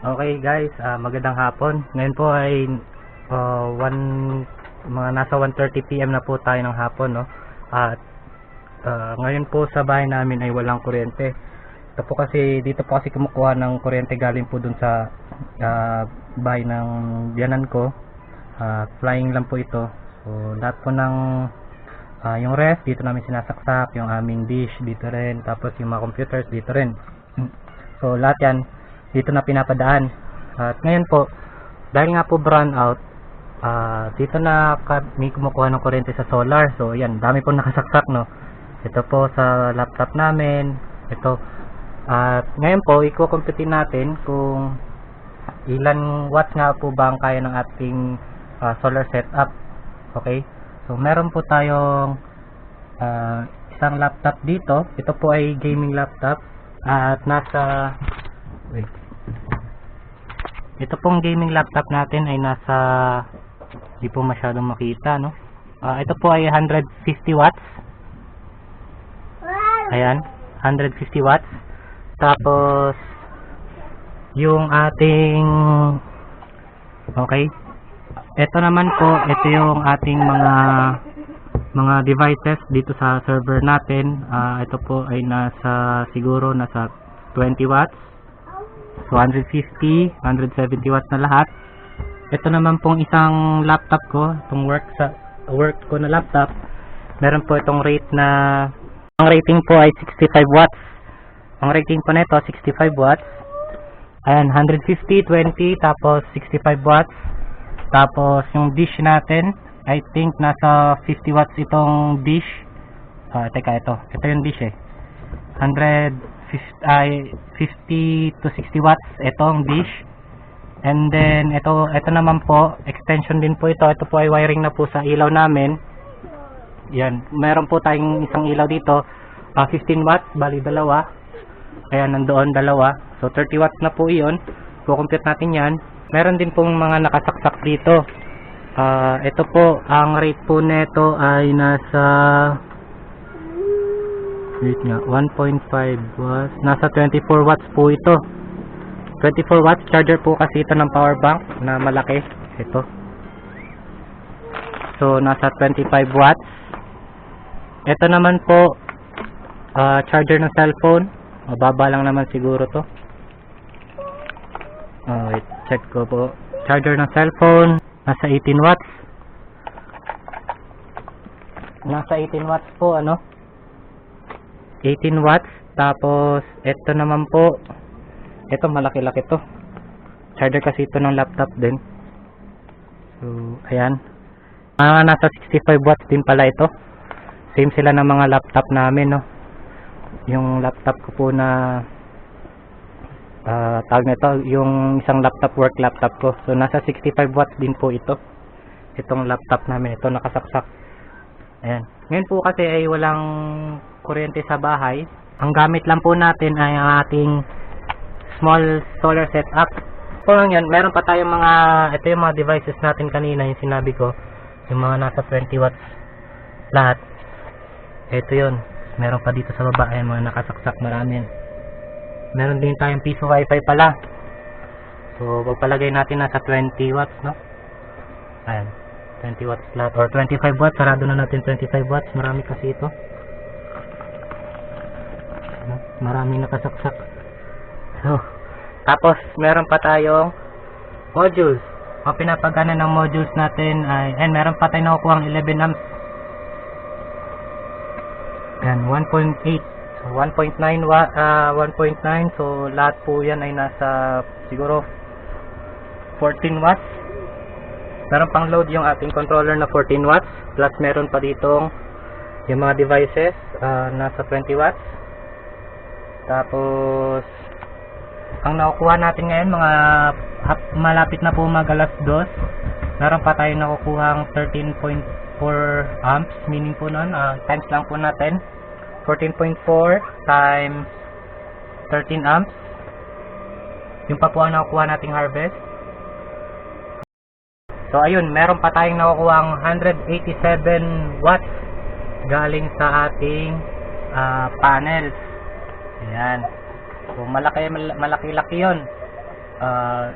Okay guys, ah, magandang hapon. Ngayon po ay ah, one, mga nasa 1.30 PM na po tayo ng hapon. No? At ah, ngayon po sa bahay namin ay walang kuryente. Ito po kasi, dito po kasi kumukuha ng kuryente galing po dun sa ah, bahay ng biyanan ko. Ah, flying lang po ito. So lahat po ng ah, yung ref, dito namin sinasaksak, yung aming dish dito rin, tapos yung mga computers dito rin. So lahat yan dito na pinapadaan. At ngayon po, dahil nga po brown out, ah, dito na kami kumukuha ng kuryente sa solar. So yan, dami po nakasaksak no. Ito po sa laptop namin. Ito. At ngayon po, i-compute natin kung ilan watts nga po ba ang kaya ng ating ah, solar setup. Okay? So meron po tayong ah, isang laptop dito. Ito po ay gaming laptop. At nasa. Ito pong gaming laptop natin ay nasa hindi po masyadong makita, no? Ah, ito po ay 150 watts. Ayan, 150 watts. Tapos yung ating okay. Ito naman po, ito yung ating mga mga devices dito sa server natin. Ah, ito po ay nasa siguro nasa 20 watts. So 150, 170 watts na lahat. Ito naman pong isang laptop ko, itong work sa work ko na laptop. Meron po itong rate na ang rating po ay 65 watts. Ang rating po nito 65 watts. Ayan, 150, 20, tapos 65 watts. Tapos yung dish natin, I think nasa 50 watts itong dish. Ah, teka ito. Ito yung dish eh. 150 ay 50 to 60 watts itong dish. And then ito ito naman po, extension din po ito. Ito po ay wiring na po sa ilaw namin. Yan, meron po tayong isang ilaw dito. Ah, 15 watts, bali dalawa. Ayan, nandoon dalawa. So 30 watts na po 'iyon. Kukompute natin 'yan. Meron din pong mga nakasaksak dito. Ah, ito po, ang rate po nito ay nasa Wait nga, 1.5 watts. Nasa 24 watts po ito. 24 watts charger po kasi ito ng power bank na malaki. Ito. So, nasa 25 watts. Ito naman po, ah, charger ng cellphone. Mababa lang naman siguro to. Ah, wait, check ko po. Charger ng cellphone, nasa 18 watts. Nasa 18 watts po, ano? 18 watts. Tapos, ito naman po, ito malaki-laki to. Charger kasi ito ng laptop din. So, ayan. Mga nasa 65 watts din pala ito. Same sila ng mga laptop namin, no. Yung laptop ko po na ah tawag nito, yung isang laptop work laptop ko. So, nasa 65 watts din po ito. Itong laptop namin, ito nakasaksak. Ayan. Ngayon po kasi ay walang kuryente sa bahay. Ang gamit lang po natin ay ang ating small solar setup. Lang yan, meron pa tayong mga, ito yung mga devices natin kanina, yung sinabi ko, yung mga nasa 20 watts lahat. Ito yun. Meron pa dito sa baba, ayan mga nakasaksak marami. Meron din tayong piso wifi pala. So, pagpalagay natin nasa 20 watts, no? Ayan. 20 watts lahat. Or 25 watts. Sarado na natin 25 watts. Marami kasi ito. Ano? Maraming nakasaksak. So, tapos, meron pa tayong modules. Ang pinapagana ng modules natin ay, and meron pa tayong nakukuha ang 11 amps. Ayan, 1.8. So, 1.9 wa ah, 1.9. So, lahat po yan ay nasa siguro 14 watts. Meron pang load yung ating controller na 14 watts. Plus, meron pa ditong yung mga devices ah, nasa 20 watts. Tapos, ang nakukuha natin ngayon, mga malapit na po mag alas dos. Meron pa tayong nakukuha ang 13.4 amps. Meaning po nun, ah, times lang po natin. 14.4 times 13 amps. Yung pa po ang nakukuha nating harvest. So ayun, meron pa tayong nakukuha ang 187 watts galing sa ating ah, panels. Ayan. So malaki mal- malaki-laki 'yon. ah,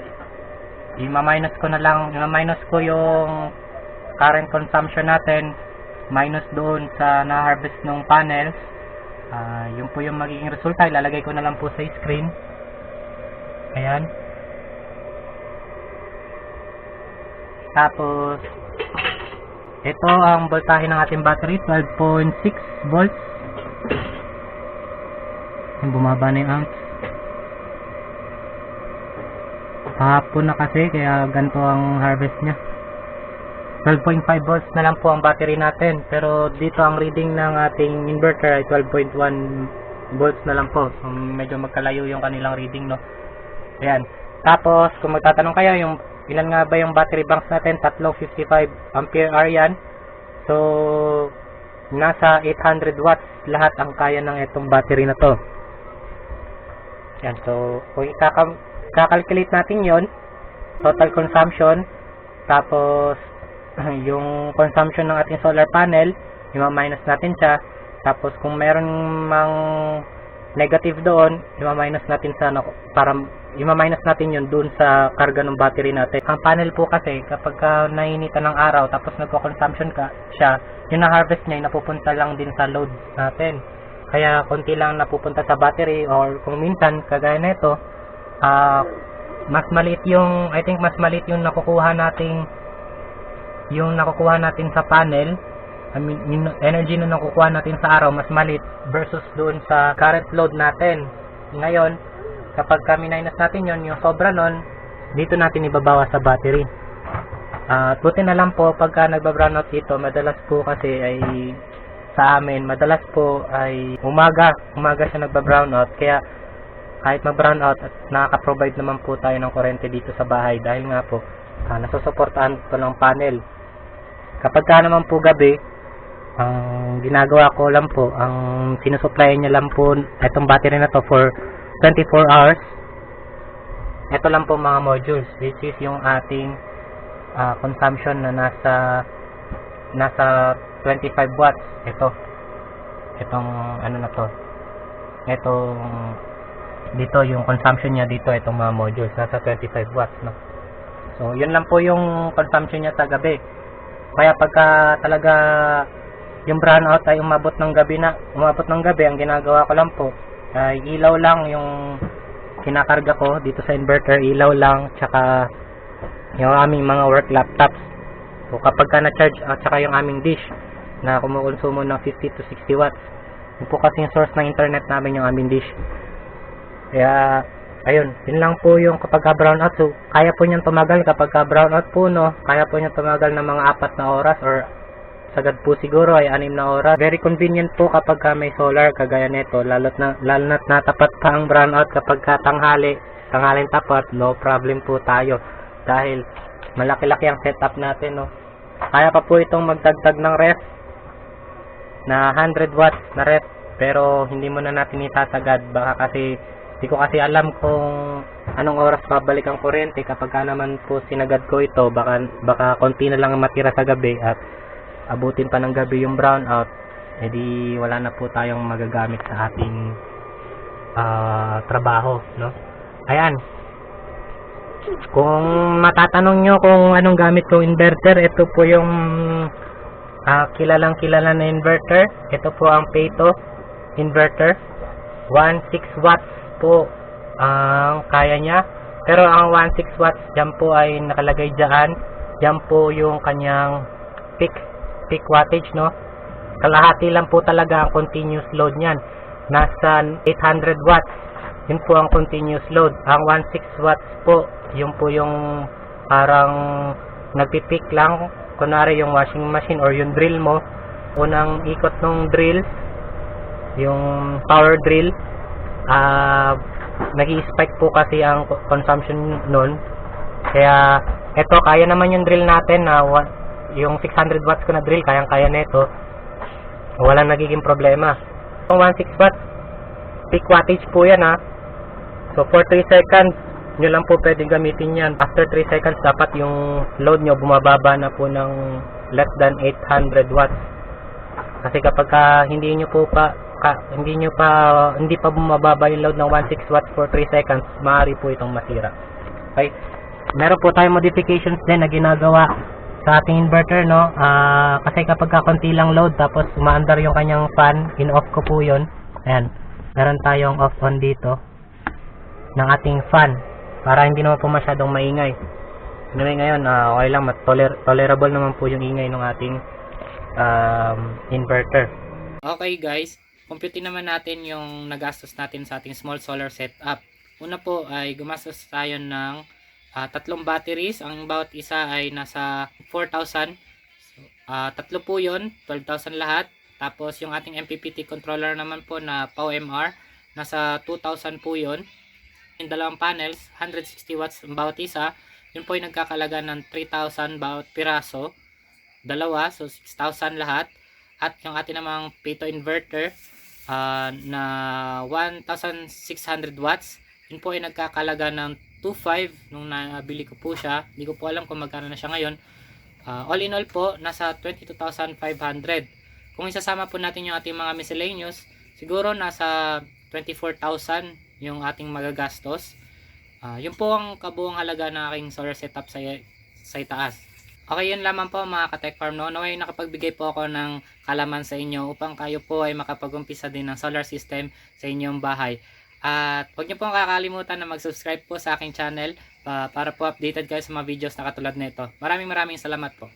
i-minus ko na lang, i-minus ko yung current consumption natin minus doon sa na-harvest ng panels. Ah, yun po yung magiging resulta. Ilalagay ko na lang po sa screen. Ayan. Tapos, ito ang voltahe ng ating battery, 12.6 volts. Yung bumaba na yung amps. Hapon na kasi, kaya ganito ang harvest niya. 12.5 volts na lang po ang battery natin. Pero dito ang reading ng ating inverter ay 12.1 volts na lang po. So, medyo magkalayo yung kanilang reading, no? Ayan. Tapos, kung magtatanong kayo, yung ilan nga ba yung battery banks natin? Tatlong 55 ampere hour yan. So, nasa 800 watts lahat ang kaya ng itong battery na to. Yan. So, kung ikaka- kakalculate natin yon total consumption, tapos yung consumption ng ating solar panel, i-minus natin siya. Tapos kung meron mang negative doon, i-minus natin sa ano, para i-minus natin yun doon sa karga ng battery natin. Ang panel po kasi, kapag ka nainitan ng araw, tapos nagko-consumption ka siya, yung na-harvest niya, napupunta lang din sa load natin. Kaya konti lang napupunta sa battery or kung minsan, kagaya nito, ah mas maliit yung, I think mas maliit yung nakukuha nating yung nakukuha natin sa panel, I mean, yung energy na nakukuha natin sa araw, mas malit versus doon sa current load natin. Ngayon, kapag kami minus natin yon yung sobra nun, dito natin ibabawa sa battery. At buti na lang po, pagka nagba-brownout dito, madalas po kasi ay sa amin, madalas po ay umaga, umaga siya nagba-brownout, kaya kahit mag-brownout at nakaka-provide naman po tayo ng kuryente dito sa bahay dahil nga po, uh, nasusuportahan po ng panel. Kapag ka naman po gabi, ang ginagawa ko lang po, ang sinusupply niya lang po itong battery na to for 24 hours. Ito lang po mga modules, which is yung ating ah, consumption na nasa nasa 25 watts. Ito. Itong ano na to. Itong dito yung consumption niya dito itong mga modules nasa 25 watts no. So, yun lang po yung consumption niya sa gabi. Kaya pagka talaga yung brownout ay umabot ng gabi na, umabot ng gabi, ang ginagawa ko lang po, ay ilaw lang yung kinakarga ko dito sa inverter, ilaw lang, tsaka yung aming mga work laptops. So, kapag ka na-charge, at tsaka yung aming dish na kumukonsumo ng 50 to 60 watts. Yun po kasi yung source ng internet namin yung aming dish. Kaya, ayun, yun lang po yung kapag ka brownout. So, kaya po niyang tumagal kapag ka brownout po, no? Kaya po niyang tumagal ng mga apat na oras or sagad po siguro ay anim na oras. Very convenient po kapag ka may solar kagaya nito, lalo't na, lalo na't natapat pa ang brownout kapag ka tanghali, tanghaling tapat, no problem po tayo. Dahil malaki-laki ang setup natin, no? Kaya pa po itong magdagdag ng ref na 100 watts na ref pero hindi mo na natin itasagad baka kasi Di ko kasi alam kung anong oras babalik ang kuryente kapag ka naman po sinagad ko ito baka, baka konti na lang ang matira sa gabi at abutin pa ng gabi yung brownout edi wala na po tayong magagamit sa ating ah, trabaho no? Ayan. Kung matatanong nyo kung anong gamit kong inverter ito po yung ah, kilalang kilala na inverter. Ito po ang Pato inverter. 1.6 watts po ang kaya niya. Pero ang 1.6 watts dyan po ay nakalagay dyan. Dyan po yung kanyang peak, peak wattage, no? Kalahati lang po talaga ang continuous load niyan. Nasa 800 watts. Yun po ang continuous load. Ang 1.6 watts po, yun po yung parang nagpipick lang. Kunwari yung washing machine or yung drill mo. Unang ikot ng drill, yung power drill, ah nag-spike po kasi ang consumption nun. Kaya, eto, kaya naman yung drill natin na yung 600 watts ko na drill, kayang-kaya nito. Walang nagiging problema. Yung 16 watts, peak wattage po yan ha. So, for 3 seconds, nyo lang po pwedeng gamitin yan. After 3 seconds, dapat yung load nyo bumababa na po ng less than 800 watts. Kasi kapag ka hindi nyo po pa ka, hindi nyo pa hindi pa bumababa yung load ng 16 watts for 3 seconds, maaari po itong masira. Okay? Meron po tayong modifications din na ginagawa sa ating inverter, no? Ah, kasi kapag kakunti lang load, tapos umaandar yung kanyang fan, in-off ko po yun. Ayan. Meron tayong off-on dito ng ating fan para hindi naman po masyadong maingay. Anyway, ngayon, ah, okay lang, toler- tolerable naman po yung ingay ng ating um, inverter. Okay guys, compute naman natin yung nagastos natin sa ating small solar setup. Una po ay gumastos tayo ng ah, tatlong batteries. Ang bawat isa ay nasa 4,000. So, ah, tatlo po yun, 12,000 lahat. Tapos yung ating MPPT controller naman po na POMR, nasa 2,000 po yun. Yung dalawang panels, 160 watts ang bawat isa. Yun po ay nagkakalaga ng 3,000 bawat piraso. Dalawa, so 6,000 lahat at yung ating namang Pito inverter ah, na 1600 watts yun po ay nagkakalaga ng 2.5 nung nabili ko po siya hindi ko po alam kung magkano na siya ngayon Ah, all in all po nasa 22,500 kung isasama po natin yung ating mga miscellaneous siguro nasa 24,000 yung ating magagastos Ah, yun po ang kabuang halaga ng aking solar setup sa, sa itaas Okay, yun lamang po mga ka-tech farm. No? Naway nakapagbigay po ako ng kalaman sa inyo upang kayo po ay makapag-umpisa din ng solar system sa inyong bahay. At huwag niyo pong kakalimutan na mag-subscribe po sa aking channel pa- para po updated kayo sa mga videos na katulad nito. Maraming maraming salamat po.